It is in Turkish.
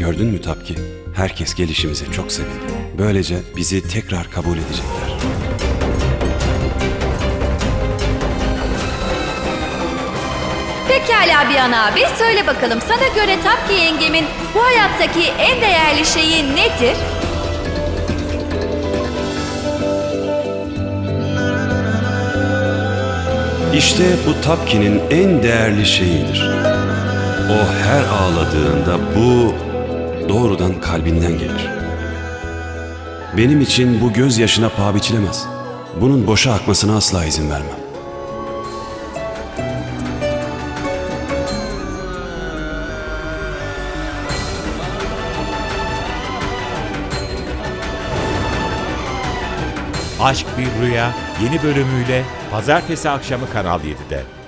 Gördün mü Tapki? Herkes gelişimize çok sevindi. Böylece bizi tekrar kabul edecekler. Pekala Biyan abi söyle bakalım sana göre Tapki yengemin bu hayattaki en değerli şeyi nedir? İşte bu Tapki'nin en değerli şeyidir. O her ağladığında bu doğrudan kalbinden gelir. Benim için bu gözyaşına paha biçilemez. Bunun boşa akmasına asla izin vermem. Aşk Bir Rüya yeni bölümüyle pazartesi akşamı Kanal 7'de.